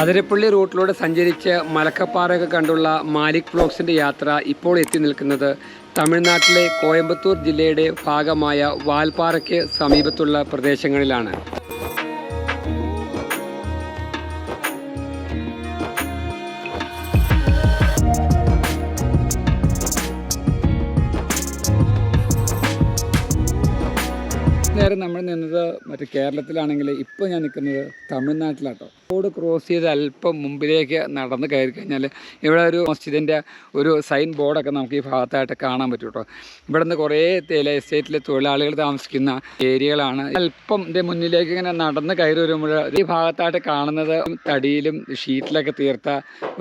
അതിരപ്പള്ളി റൂട്ടിലൂടെ സഞ്ചരിച്ച് മലക്കപ്പാറയൊക്കെ കണ്ടുള്ള മാലിക് ബ്ലോക്സിന്റെ യാത്ര ഇപ്പോൾ എത്തി നിൽക്കുന്നത് തമിഴ്നാട്ടിലെ കോയമ്പത്തൂർ ജില്ലയുടെ ഭാഗമായ വാൽപ്പാറയ്ക്ക് സമീപത്തുള്ള പ്രദേശങ്ങളിലാണ്. നേരം നമ്മൾ നിന്നത് മറ്റേ കേരളത്തിലാണെങ്കിൽ ഇപ്പോൾ ഞാൻ നിൽക്കുന്നത് തമിഴ്നാട്ടിലാട്ടോ. റോഡ് ക്രോസ് ചെയ്ത് അല്പം മുമ്പിലേക്ക് നടന്ന് കയറി കഴിഞ്ഞാൽ ഇവിടെ ഒരു മസ്ജിദിന്റെ ഒരു സൈൻ ബോർഡൊക്കെ നമുക്ക് ഈ ഭാഗത്തായിട്ട് കാണാൻ പറ്റും കേട്ടോ. ഇവിടെ നിന്ന് കുറേ തേയില എസ്റ്റേറ്റിലെ തൊഴിലാളികൾ താമസിക്കുന്ന ഏരിയകളാണ്. അല്പം ഇതിന്റെ മുന്നിലേക്ക് ഇങ്ങനെ നടന്ന് കയറി വരുമ്പോൾ ഈ ഭാഗത്തായിട്ട് കാണുന്നത് തടിയിലും ഷീറ്റിലൊക്കെ തീർത്ത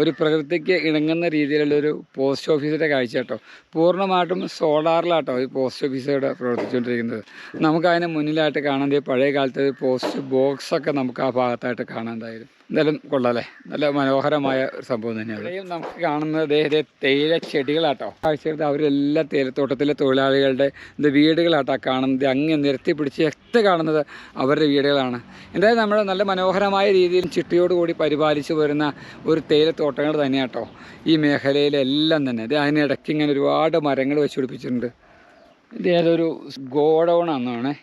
ഒരു പ്രകൃതിക്ക് ഇണങ്ങുന്ന രീതിയിലുള്ള ഒരു പോസ്റ്റ് ഓഫീസിന്റെ കാഴ്ച കേട്ടോ. പൂർണമായിട്ടും സോളാറിലാട്ടോ ഈ പോസ്റ്റ് ഓഫീസ് ഇവിടെ പ്രവർത്തിച്ചുകൊണ്ടിരിക്കുന്നത്. നമുക്ക് അതിന് മുന്നിലായിട്ട് കാണാൻ പഴയ കാലത്ത് പോസ്റ്റ് ബോക്സൊക്കെ നമുക്ക് ആ ഭാഗത്തായിട്ട് കാണാൻ എന്തായാലും എന്തായാലും കൊള്ളാല്ലേ? നല്ല മനോഹരമായ ഒരു സംഭവം തന്നെയാണ്. ഇവിടെയും നമുക്ക് കാണുന്നത് തേയില ചെടികളാട്ടോ. കാഴ്ചകളുടെ അവരെല്ലാം തേയിലത്തോട്ടത്തിലെ തൊഴിലാളികളുടെ ഇത് വീടുകളാട്ടോ കാണുന്നത്. അങ്ങ് നിരത്തി പിടിച്ച് ഒക്കെ കാണുന്നത് അവരുടെ വീടുകളാണ്. എന്തായാലും നമ്മൾ നല്ല മനോഹരമായ രീതിയിൽ ചിട്ടിയോടുകൂടി പരിപാലിച്ചു വരുന്ന ഒരു തേയിലത്തോട്ടങ്ങൾ തന്നെയാട്ടോ. ഈ മേഖലയിലെല്ലാം തന്നെ. ഇത് അതിനിടയ്ക്ക് ഇങ്ങനെ ഒരുപാട് മരങ്ങൾ വെച്ച് പിടിപ്പിച്ചിട്ടുണ്ട്. ഇത് ഏതൊരു ഗോഡൗൺ ആണെന്നാണ്.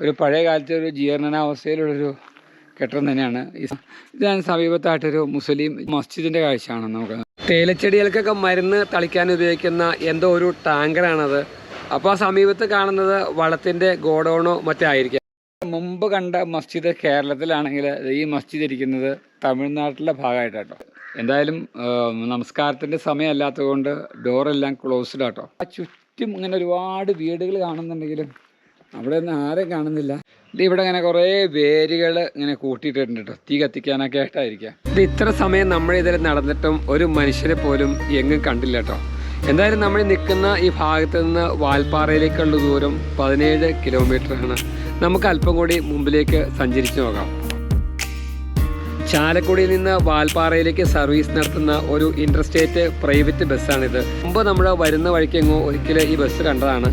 ഒരു പഴയ കാലത്തെ ഒരു ജീർണനാവസ്ഥയിലുള്ളൊരു കെട്ടിടം തന്നെയാണ് ഞാൻ സമീപത്തായിട്ടൊരു മുസ്ലിം മസ്ജിദിന്റെ കാഴ്ചയാണ് നമുക്ക്. തേയിലച്ചെടികൾക്കൊക്കെ മരുന്ന് തളിക്കാൻ ഉപയോഗിക്കുന്ന എന്തോ ഒരു ടാങ്കറാണത്. അപ്പോൾ ആ സമീപത്ത് കാണുന്നത് വളത്തിന്റെ ഗോഡൗണോ മറ്റേ ആയിരിക്കാം. മുമ്പ് കണ്ട മസ്ജിദ് കേരളത്തിലാണെങ്കിൽ ഈ മസ്ജിദ് ഇരിക്കുന്നത് തമിഴ്നാട്ടിലെ ഭാഗമായിട്ടാട്ടോ. എന്തായാലും നമസ്കാരത്തിന്റെ സമയമല്ലാത്തത് കൊണ്ട് ഡോറെല്ലാം ക്ലോസ്ഡ് ആട്ടോ. ആ ചുറ്റും ഇങ്ങനെ ഒരുപാട് വീടുകൾ കാണുന്നുണ്ടെങ്കിലും അവിടെ ഒന്നും ആരെയും കാണുന്നില്ല. ഇത് ഇവിടെ ഇങ്ങനെ കുറേ വേരുകൾ ഇങ്ങനെ കൂട്ടിയിട്ടുണ്ട് കേട്ടോ തീ കത്തിക്കാനൊക്കെ ആയിട്ടായിരിക്കാം. ഇത് ഇത്ര സമയം നമ്മൾ ഇതിൽ നടന്നിട്ടും ഒരു മനുഷ്യരെ പോലും എങ്ങും കണ്ടില്ല കേട്ടോ എന്തായാലും നമ്മൾ നിൽക്കുന്ന ഈ ഭാഗത്ത് നിന്ന് വാൽപ്പാറയിലേക്കുള്ള ദൂരം പതിനേഴ് കിലോമീറ്ററാണ്. നമുക്ക് അല്പം കൂടി മുമ്പിലേക്ക് സഞ്ചരിച്ചു നോക്കാം. ചാലക്കുടിയിൽ നിന്ന് വാൽപ്പാറയിലേക്ക് സർവീസ് നടത്തുന്ന ഒരു ഇന്റർസ്റ്റേറ്റ് പ്രൈവറ്റ് ബസ്സാണിത്. മുമ്പ് നമ്മൾ വരുന്ന വഴിക്കെങ്ങോ ഒരിക്കലും ഈ ബസ് കണ്ടതാണ്.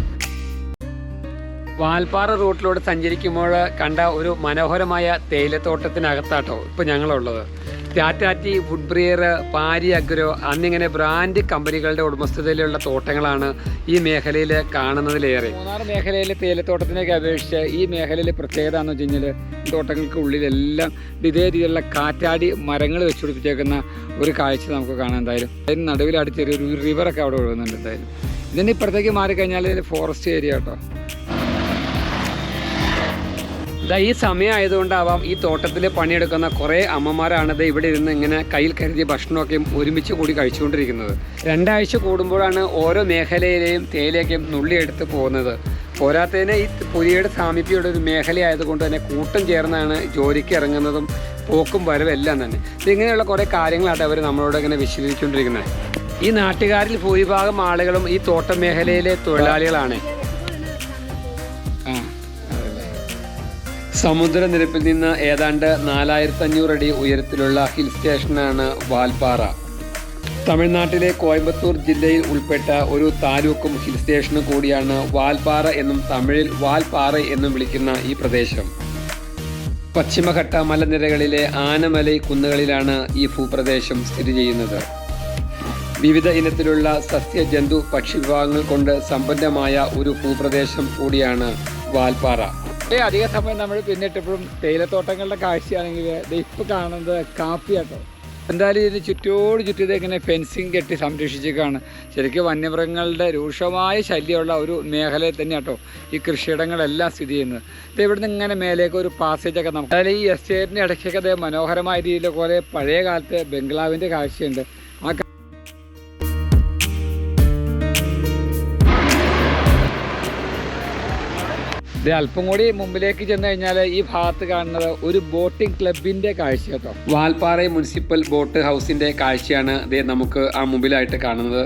വാൽപ്പാറ റൂട്ടിലൂടെ സഞ്ചരിക്കുമ്പോൾ കണ്ട ഒരു മനോഹരമായ തേയിലത്തോട്ടത്തിനകത്താട്ടോ ഇപ്പോൾ ഞങ്ങളുള്ളത്. ടാറ്റാറ്റി വുഡ്ബ്രിയർ പാരി അഗ്രോ എന്നിങ്ങനെ ബ്രാൻഡ് കമ്പനികളുടെ ഉടമസ്ഥതയിലുള്ള തോട്ടങ്ങളാണ് ഈ മേഖലയിൽ കാണുന്നതിലേറെ. മൂന്നാർ മേഖലയിലെ തേയിലത്തോട്ടത്തിനൊക്കെ അപേക്ഷിച്ച് ഈ മേഖലയിലെ പ്രത്യേകത എന്ന് വെച്ച് കഴിഞ്ഞാൽ തോട്ടങ്ങൾക്ക് ഉള്ളിലെല്ലാം ഇതേ രീതിയിലുള്ള കാറ്റാടി മരങ്ങൾ വെച്ചുപിടിപ്പിച്ചേക്കുന്ന ഒരു കാഴ്ച നമുക്ക് കാണാൻ എന്തായാലും. അതിന് നടുവിലടിച്ചൊരു റിവറൊക്കെ അവിടെ ഒഴുകുന്നുണ്ട് എന്തായാലും. ഇതിന് ഇപ്പുറത്തേക്ക് മാറിക്കഴിഞ്ഞാൽ ഫോറസ്റ്റ് ഏരിയ കേട്ടോ ഇതാ ഈ സമയമായതുകൊണ്ടാവാം ഈ തോട്ടത്തിൽ പണിയെടുക്കുന്ന കുറേ അമ്മമാരാണ് ഇത് ഇവിടെ ഇരുന്ന് ഇങ്ങനെ കയ്യിൽ കരുതിയ ഭക്ഷണമൊക്കെ ഒരുമിച്ച് കൂടി കഴിച്ചുകൊണ്ടിരിക്കുന്നത്. രണ്ടാഴ്ച കൂടുമ്പോഴാണ് ഓരോ മേഖലയിലെയും തേയിലയൊക്കെയും നുള്ളിയെടുത്ത് പോകുന്നത്. പോരാത്തതിന് ഈ പുലിയുടെ സാമീപ്യയുടെ ഒരു മേഖലയായതുകൊണ്ട് തന്നെ കൂട്ടം ചേർന്നാണ് ജോലിക്ക് ഇറങ്ങുന്നതും പോക്കും വരവെല്ലാം തന്നെ. ഇങ്ങനെയുള്ള കുറേ കാര്യങ്ങളാണ് അവർ നമ്മളോട് ഇങ്ങനെ വിശദീകരിച്ചുകൊണ്ടിരിക്കുന്നത്. ഈ നാട്ടുകാരിൽ ഭൂരിഭാഗം ആളുകളും ഈ തോട്ടം മേഖലയിലെ തൊഴിലാളികളാണ്. സമുദ്രനിരപ്പിൽ നിന്ന് ഏതാണ്ട് നാലായിരത്തി അഞ്ഞൂറ് അടി ഉയരത്തിലുള്ള ഹിൽ സ്റ്റേഷനാണ് വാൽപ്പാറ തമിഴ്നാട്ടിലെ കോയമ്പത്തൂർ ജില്ലയിൽ ഉൾപ്പെട്ട ഒരു താലൂക്കും ഹിൽ സ്റ്റേഷനും കൂടിയാണ് വാൽപ്പാറ എന്നും തമിഴിൽ വാൽപ്പാറ എന്നും വിളിക്കുന്ന ഈ പ്രദേശം. പശ്ചിമഘട്ട മലനിരകളിലെ ആനമലൈ കുന്നുകളിലാണ് ഈ ഭൂപ്രദേശം സ്ഥിതി ചെയ്യുന്നത്. വിവിധ ഇനത്തിലുള്ള സസ്യ ജന്തു പക്ഷി വിഭാഗങ്ങൾ കൊണ്ട് സമ്പന്നമായ ഒരു ഭൂപ്രദേശം കൂടിയാണ് വാൽപ്പാറ അധിക സമയം നമ്മൾ പിന്നിട്ടപ്പോഴും തേയിലത്തോട്ടങ്ങളുടെ കാഴ്ചയാണെങ്കിൽ ഇപ്പം കാണുന്നത് കാപ്പിയാട്ടോ. എന്തായാലും ഇതിന് ചുറ്റോട് ചുറ്റും ഇങ്ങനെ ഫെൻസിങ് കെട്ടി സംരക്ഷിച്ചേക്കാണ് ശരിക്കും വന്യമൃഗങ്ങളുടെ രൂക്ഷമായ ശല്യമുള്ള ഒരു മേഖലയിൽ തന്നെയാട്ടോ ഈ കൃഷിയിടങ്ങളെല്ലാം സ്ഥിതി ചെയ്യുന്നത്. ഇത് ഇവിടുന്ന് ഇങ്ങനെ മേലേക്ക് ഒരു പാസേജൊക്കെ നമുക്ക് അതായത് ഈ എസ്റ്റേറ്റിന്റെ ഇടയ്ക്കൊക്കെ അതേ മനോഹരമായ രീതിയിൽ പോലെ പഴയ കാലത്തെ ബംഗ്ലാവിന്റെ കാഴ്ചയുണ്ട്. ഇത് അല്പം കൂടി മുമ്പിലേക്ക് ചെന്ന് കഴിഞ്ഞാൽ ഈ ഭാഗത്ത് കാണുന്നത് ഒരു ബോട്ടിംഗ് ക്ലബിന്റെ കാഴ്ച കേട്ടോ. വാൽപ്പാറ മുനിസിപ്പൽ ബോട്ട് ഹൗസിന്റെ കാഴ്ചയാണ് ഇത് നമുക്ക് ആ മുമ്പിലായിട്ട് കാണുന്നത്.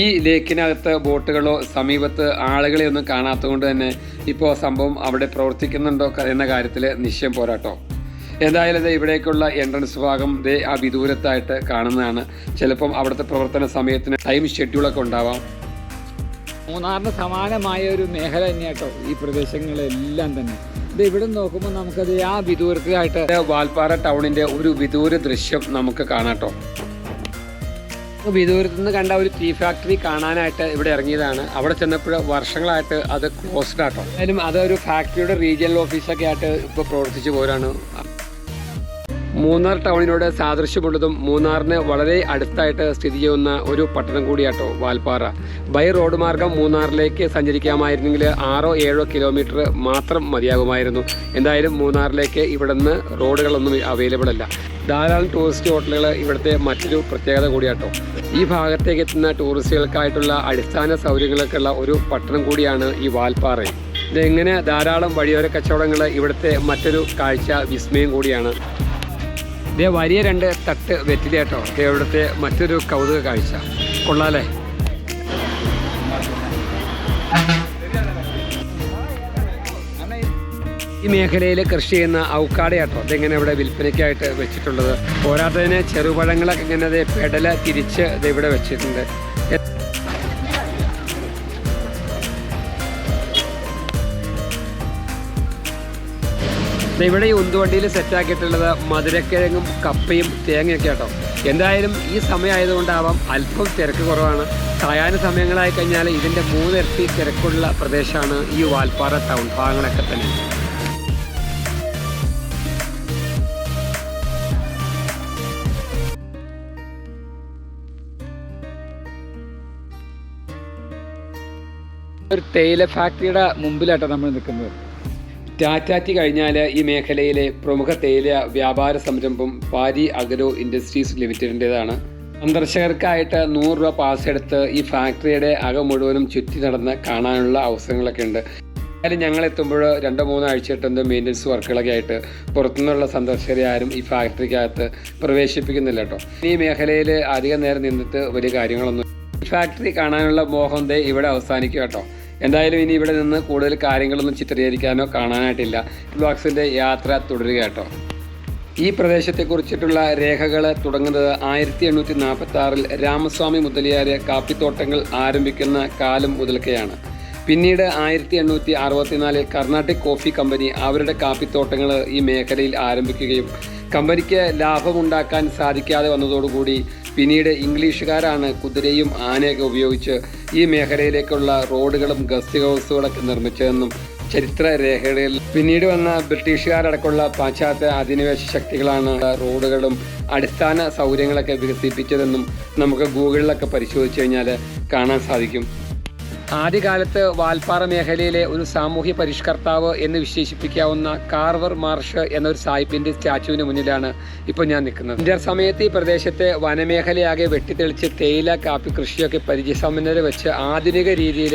ഈ ലേക്കിനകത്ത് ബോട്ടുകളോ സമീപത്ത് ആളുകളെ ഒന്നും കാണാത്തത് കൊണ്ട് തന്നെ ഇപ്പോൾ സംഭവം അവിടെ പ്രവർത്തിക്കുന്നുണ്ടോ എന്ന കാര്യത്തിൽ നിശ്ചയം പോരാട്ടോ. എന്തായാലും ഇവിടേക്കുള്ള എൻട്രൻസ് ഭാഗം ദേ ആ വിദൂരത്തായിട്ട് കാണുന്നതാണ്. ചിലപ്പം അവിടുത്തെ പ്രവർത്തന സമയത്തിന് ടൈം ഷെഡ്യൂളൊക്കെ ഉണ്ടാവാം. മൂന്നാറിന് സമാനമായ ഒരു മേഖല തന്നെയാട്ടോ ഈ പ്രദേശങ്ങളെല്ലാം തന്നെ. ഇത് ഇവിടെ നോക്കുമ്പോൾ നമുക്കത് ആ വിദൂരത്തിലായിട്ട് വാൽപ്പാറ ടൗണിന്റെ ഒരു വിദൂര ദൃശ്യം നമുക്ക് കാണാട്ടോ വിദൂരത്ത് നിന്ന് കണ്ട ഒരു ടീ ഫാക്ടറി കാണാനായിട്ട് ഇവിടെ ഇറങ്ങിയതാണ്. അവിടെ ചെന്നപ്പോൾ വർഷങ്ങളായിട്ട് അത് ക്ലോസ്ഡ് ആട്ടോ എന്തായാലും അതൊരു ഫാക്ടറിയുടെ റീജിയണൽ ഓഫീസൊക്കെ ആയിട്ട് ഇപ്പോൾ പ്രവർത്തിച്ചു പോരാണ്. മൂന്നാർ ടൗണിനോട് സാദൃശ്യമുള്ളതും മൂന്നാറിന് വളരെ അടുത്തായിട്ട് സ്ഥിതി ചെയ്യുന്ന ഒരു പട്ടണം കൂടിയാട്ടോ വാൽപ്പാറ. ബൈ റോഡ് മാർഗം മൂന്നാറിലേക്ക് സഞ്ചരിക്കാമായിരുന്നെങ്കിൽ ആറോ ഏഴോ കിലോമീറ്റർ മാത്രം മതിയാകുമായിരുന്നു. എന്തായാലും മൂന്നാറിലേക്ക് ഇവിടുന്ന് റോഡുകളൊന്നും അവൈലബിൾ അല്ല. ധാരാളം ടൂറിസ്റ്റ് ഹോട്ടലുകൾ ഇവിടുത്തെ മറ്റൊരു പ്രത്യേകത കൂടിയാട്ടോ. ഈ ഭാഗത്തേക്ക് എത്തുന്ന ടൂറിസ്റ്റുകൾക്കായിട്ടുള്ള അടിസ്ഥാന സൗകര്യങ്ങളൊക്കെയുള്ള ഒരു പട്ടണം കൂടിയാണ് ഈ വാൽപ്പാറ. ഇതെങ്ങനെ ധാരാളം വഴിയോര കച്ചവടങ്ങൾ ഇവിടുത്തെ മറ്റൊരു കാഴ്ച വിസ്മയം കൂടിയാണ്. ഇതേ വലിയ രണ്ട് തട്ട് വെറ്റില കേട്ടോ. ഇവിടുത്തെ മറ്റൊരു കൗതുക കാഴ്ച. കൊള്ളാലേ ഈ മേഖലയിൽ കൃഷി ചെയ്യുന്ന ഔക്കാട കേട്ടോ. ഇതെങ്ങനെ ഇവിടെ വിൽപ്പനയ്ക്കായിട്ട് വെച്ചിട്ടുള്ളത്? പോരാത്തതിന് ചെറുപഴങ്ങളൊക്കെ ഇങ്ങനെ പെടല തിരിച്ച് ഇത് ഇവിടെ വെച്ചിട്ടുണ്ട്. ഇവിടെ ഈ ഉന്തുവണ്ടിയിൽ സെറ്റാക്കിയിട്ടുള്ളത് മധുരക്കിഴങ്ങും കപ്പയും തേങ്ങയൊക്കെ കേട്ടോ എന്തായാലും ഈ സമയമായതുകൊണ്ടാവാം അല്പം തിരക്ക് കുറവാണ്. സായാഹ്ന സമയങ്ങളായി കഴിഞ്ഞാൽ ഇതിന്റെ മൂന്നിരട്ടി തിരക്കുള്ള പ്രദേശമാണ് ഈ വാൽപ്പാറ ടൗൺ ഭാഗങ്ങളൊക്കെ തന്നെ. ഒരു തേയില ഫാക്ടറിയുടെ മുമ്പിലാട്ടോ നമ്മൾ നിൽക്കുന്നത്. ടാറ്റാറ്റി കഴിഞ്ഞാൽ ഈ മേഖലയിലെ പ്രമുഖ തേയില വ്യാപാര സംരംഭം പാരി അഗ്രോ ഇൻഡസ്ട്രീസ് ലിമിറ്റഡിന്റെതാണ്. സന്ദർശകർക്കായിട്ട് നൂറ് രൂപ പാസ് എടുത്ത് ഈ ഫാക്ടറിയുടെ അകം മുഴുവനും ചുറ്റി നടന്ന് കാണാനുള്ള അവസരങ്ങളൊക്കെ ഉണ്ട്. എന്തായാലും ഞങ്ങൾ എത്തുമ്പോൾ രണ്ടോ മൂന്നോ ആഴ്ചയായിട്ട് എന്തോ മെയിന്റനൻസ് വർക്കുകളൊക്കെ ആയിട്ട് പുറത്തുനിന്നുള്ള സന്ദർശകരെ ആരും ഈ ഫാക്ടറിക്കകത്ത് പ്രവേശിപ്പിക്കുന്നില്ല കേട്ടോ. ഈ മേഖലയിൽ അധികം നേരം നിന്നിട്ട് വലിയ കാര്യങ്ങളൊന്നും ഈ ഫാക്ടറി കാണാനുള്ള മോഹം ദേ ഇവിടെ അവസാനിക്കും കേട്ടോ. എന്തായാലും ഇനി ഇവിടെ നിന്ന് കൂടുതൽ കാര്യങ്ങളൊന്നും ചിത്രീകരിക്കാനോ കാണാനായിട്ടില്ല. ബ്ലോഗ്സിന്റെ യാത്ര തുടരുക കേട്ടോ. ഈ പ്രദേശത്തെക്കുറിച്ചിട്ടുള്ള രേഖകൾ തുടങ്ങുന്നത് ആയിരത്തി എണ്ണൂറ്റി നാൽപ്പത്തി ആറിൽ രാമസ്വാമി മുതലിയാരെ കാപ്പിത്തോട്ടങ്ങൾ ആരംഭിക്കുന്ന കാലം മുതൽക്കെയാണ്. പിന്നീട് ആയിരത്തി എണ്ണൂറ്റി അറുപത്തിനാലിൽ കർണാട്ടിക് കോഫി കമ്പനി അവരുടെ കാപ്പിത്തോട്ടങ്ങൾ ഈ മേഖലയിൽ ആരംഭിക്കുകയും കമ്പനിക്ക് ലാഭമുണ്ടാക്കാൻ സാധിക്കാതെ വന്നതോടുകൂടി പിന്നീട് ഇംഗ്ലീഷുകാരാണ് കുതിരയും ആനയൊക്കെ ഉപയോഗിച്ച് ഈ മേഖലയിലേക്കുള്ള റോഡുകളും ഗസ്റ്റ് ഹൗസുകളൊക്കെ നിർമ്മിച്ചതെന്നും ചരിത്ര രേഖകളിൽ പിന്നീട് വന്ന ബ്രിട്ടീഷുകാരടക്കമുള്ള പാശ്ചാത്യ അധിനിവേശ ശക്തികളാണ് റോഡുകളും അടിസ്ഥാന സൗകര്യങ്ങളൊക്കെ വികസിപ്പിച്ചതെന്നും നമുക്ക് ഗൂഗിളിലൊക്കെ പരിശോധിച്ച് കഴിഞ്ഞാൽ കാണാൻ സാധിക്കും. ആദ്യകാലത്ത് വാൽപ്പാറ മേഖലയിലെ ഒരു സാമൂഹ്യ പരിഷ്കർത്താവ് എന്ന് വിശേഷിപ്പിക്കാവുന്ന കാർവർ മാർഷ് എന്നൊരു സാഹിബിന്റെ സ്റ്റാച്ചുവിന് മുന്നിലാണ് ഇപ്പോൾ ഞാൻ നിൽക്കുന്നത്. ഇന്ത്യ സമയത്ത് ഈ പ്രദേശത്തെ വനമേഖലയാകെ വെട്ടിത്തെളിച്ച് തേയില കാപ്പി കൃഷിയൊക്കെ പരിചയസമ്പന്നരെ വെച്ച് ആധുനിക രീതിയിൽ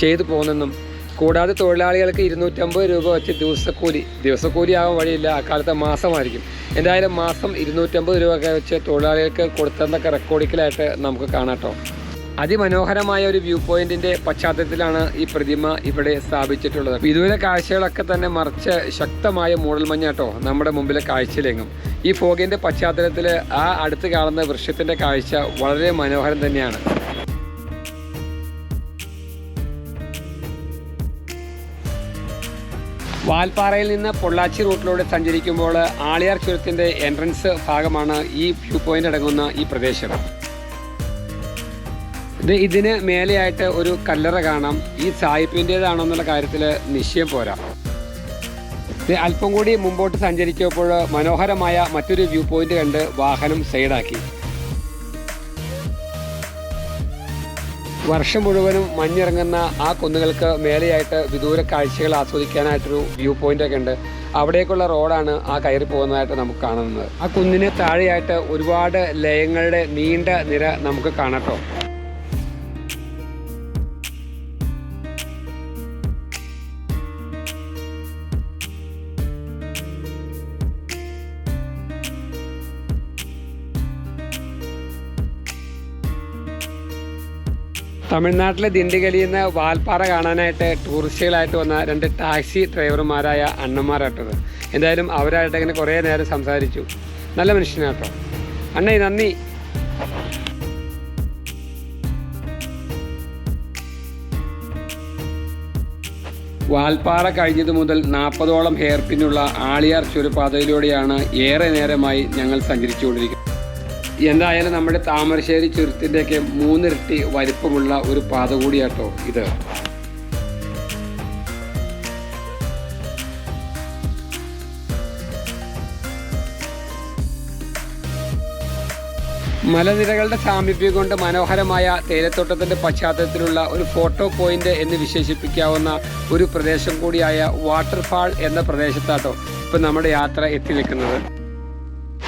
ചെയ്തു പോകുന്നെന്നും കൂടാതെ തൊഴിലാളികൾക്ക് ഇരുന്നൂറ്റമ്പത് രൂപ വെച്ച് ദിവസക്കൂലി ദിവസക്കൂലി ആവാൻ വഴിയില്ല അക്കാലത്തെ മാസമായിരിക്കും. എന്തായാലും മാസം ഇരുന്നൂറ്റമ്പത് രൂപ ഒക്കെ വെച്ച് തൊഴിലാളികൾക്ക് കൊടുത്തെന്നൊക്കെ റെക്കോർഡിക്കലായിട്ട് നമുക്ക് കാണാട്ടോ അതിമനോഹരമായ ഒരു വ്യൂ പോയിന്റിന്റെ പശ്ചാത്തലത്തിലാണ് ഈ പ്രതിമ ഇവിടെ സ്ഥാപിച്ചിട്ടുള്ളത്. വിദൂര കാഴ്ചകളൊക്കെ തന്നെ മറിച്ച് ശക്തമായ മൂടൽമഞ്ഞാട്ടോ നമ്മുടെ മുമ്പിലെ കാഴ്ചയിലെങ്ങും. ഈ ഫോഗിന്റെ പശ്ചാത്തലത്തിൽ ആ അടുത്ത് കാണുന്ന വൃക്ഷത്തിന്റെ കാഴ്ച വളരെ മനോഹരം തന്നെയാണ്. വാൽപ്പാറയിൽ നിന്ന് പൊള്ളാച്ചി റൂട്ടിലൂടെ സഞ്ചരിക്കുമ്പോൾ ആളിയാർ ചുരത്തിന്റെ എൻട്രൻസ് ഭാഗമാണ് ഈ വ്യൂ പോയിന്റ് അടങ്ങുന്ന ഈ പ്രദേശം. ഇത് ഇതിന് മേലെയായിട്ട് ഒരു കല്ലറ കാണാം. ഈ സായിപ്പിന്റേതാണോ എന്നുള്ള കാര്യത്തിൽ നിശ്ചയം പോരാ. അല്പം കൂടി മുമ്പോട്ട് സഞ്ചരിച്ചപ്പോൾ മനോഹരമായ മറ്റൊരു വ്യൂ പോയിന്റ് കണ്ട് വാഹനം സൈഡാക്കി. വർഷം മുഴുവനും മഞ്ഞിറങ്ങുന്ന ആ കുന്നുകൾക്ക് മേലെയായിട്ട് വിദൂര കാഴ്ചകൾ ആസ്വദിക്കാനായിട്ടൊരു വ്യൂ പോയിന്റ് ഒക്കെ ഉണ്ട്. അവിടേക്കുള്ള റോഡാണ് ആ കയറി പോകുന്നതായിട്ട് നമുക്ക് കാണുന്നത്. ആ കുന്നിന് താഴെയായിട്ട് ഒരുപാട് ലയങ്ങളുടെ നീണ്ട നിര നമുക്ക് കാണട്ടോ തമിഴ്നാട്ടിലെ ദിണ്ടിഗലിയിൽ നിന്ന് വാൽപ്പാറ കാണാനായിട്ട് ടൂറിസ്റ്റുകളായിട്ട് വന്ന രണ്ട് ടാക്സി ഡ്രൈവർമാരായ അണ്ണന്മാരാട്ടത്. എന്തായാലും അവരായിട്ട് ഇങ്ങനെ കുറേ നേരം സംസാരിച്ചു. നല്ല മനുഷ്യനാട്ടോ. അണ്ണേ നന്ദി. വാൽപ്പാറ കഴിഞ്ഞതു മുതൽ നാൽപ്പതോളം ഹെയർ പിന്നുള്ള ആളിയാർ ചുരുപാതയിലൂടെയാണ് ഏറെ നേരമായി ഞങ്ങൾ സഞ്ചരിച്ചുകൊണ്ടിരിക്കുന്നത്. എന്തായാലും നമ്മുടെ താമരശ്ശേരി ചുരത്തിന്റെയൊക്കെ മൂന്നിരട്ടി വലിപ്പമുള്ള ഒരു പാത കൂടിയാട്ടോ ഇത്. മലനിരകളുടെ സാമീപ്യം കൊണ്ട് മനോഹരമായ തേയിലത്തോട്ടത്തിന്റെ പശ്ചാത്തലത്തിലുള്ള ഒരു ഫോട്ടോ പോയിന്റ് എന്ന് വിശേഷിപ്പിക്കാവുന്ന ഒരു പ്രദേശം കൂടിയായ വാട്ടർഫാൾ എന്ന പ്രദേശത്താട്ടോ ഇപ്പൊ നമ്മുടെ യാത്ര എത്തി നിൽക്കുന്നത്.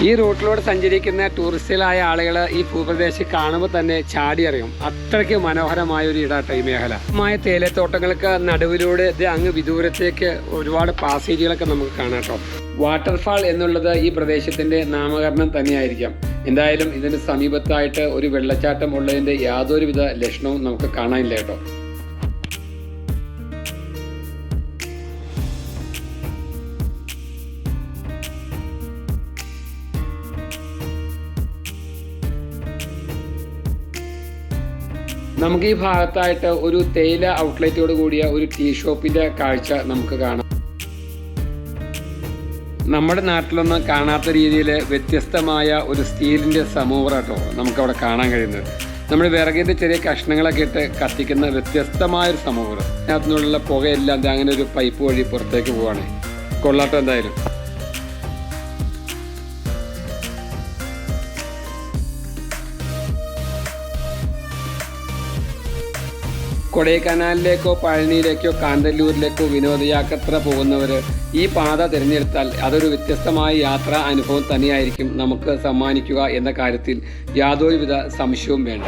ഈ റൂട്ടിലൂടെ സഞ്ചരിക്കുന്ന ടൂറിസ്റ്റുകളായ ആളുകൾ ഈ ഭൂപ്രദേശം കാണുമ്പോൾ തന്നെ ചാടി അറിയും അത്രയ്ക്ക് മനോഹരമായ ഒരു ഇടാട്ടോ ഈ മേഖല. മായ തേയിലത്തോട്ടങ്ങൾക്ക് നടുവിലൂടെ ഇത് അങ്ങ് വിദൂരത്തേക്ക് ഒരുപാട് പാസേജുകളൊക്കെ നമുക്ക് കാണാം കേട്ടോ. വാട്ടർഫാൾ എന്നുള്ളത് ഈ പ്രദേശത്തിന്റെ നാമകരണം തന്നെയായിരിക്കാം. എന്തായാലും ഇതിന് സമീപത്തായിട്ട് ഒരു വെള്ളച്ചാട്ടം ഉള്ളതിന്റെ യാതൊരുവിധ ലക്ഷണവും നമുക്ക് കാണാനില്ല കേട്ടോ. നമുക്ക് ഈ ഭാഗത്തായിട്ട് ഒരു തേയില ഔട്ട്ലെറ്റോട് കൂടിയ ഒരു ടീ ഷോപ്പിന്റെ കാഴ്ച നമുക്ക് കാണാം. നമ്മുടെ നാട്ടിലൊന്നും കാണാത്ത രീതിയിൽ വ്യത്യസ്തമായ ഒരു സ്റ്റീലിന്റെ സമൂഹട്ടോ നമുക്കവിടെ കാണാൻ കഴിയുന്നത്. നമ്മൾ വിറകിന്റെ ചെറിയ കഷ്ണങ്ങളൊക്കെ ഇട്ട് കത്തിക്കുന്ന വ്യത്യസ്തമായ ഒരു സമൂഹം. അതിനുള്ള പുകയെല്ലാം അങ്ങനെ ഒരു പൈപ്പ് വഴി പുറത്തേക്ക് പോവാണ്. കൊള്ളാട്ടം എന്തായാലും. കൊടൈക്കനാലിലേക്കോ പഴനിയിലേക്കോ കാന്തല്ലൂരിലേക്കോ വിനോദയാത്ര പോകുന്നവർ ഈ പാത തിരഞ്ഞെടുത്താൽ അതൊരു വ്യത്യസ്തമായ യാത്രാ അനുഭവം തന്നെയായിരിക്കും നമുക്ക് സമ്മാനിക്കുക എന്ന കാര്യത്തിൽ യാതൊരുവിധ സംശയവും വേണ്ട.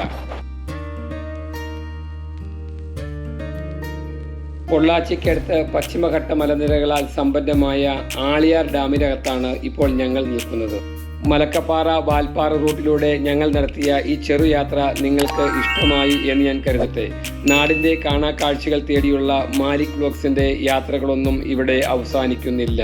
പൊള്ളാച്ചിക്കടുത്ത് പശ്ചിമഘട്ട മലനിരകളാൽ സമ്പന്നമായ ആളിയാർ ഡാമിനകത്താണ് ഇപ്പോൾ ഞങ്ങൾ നിൽക്കുന്നത്. മലക്കപ്പാറ വാൽപ്പാറ റൂട്ടിലൂടെ ഞങ്ങൾ നടത്തിയ ഈ ചെറുയാത്ര നിങ്ങൾക്ക് ഇഷ്ടമായി എന്ന് ഞാൻ കരുതട്ടെ. നാടിന്റെ കാണാക്കാഴ്ചകൾ തേടിയുള്ള മാലിക് ബ്ലോഗ്സിന്റെ യാത്രകളൊന്നും ഇവിടെ അവസാനിക്കുന്നില്ല.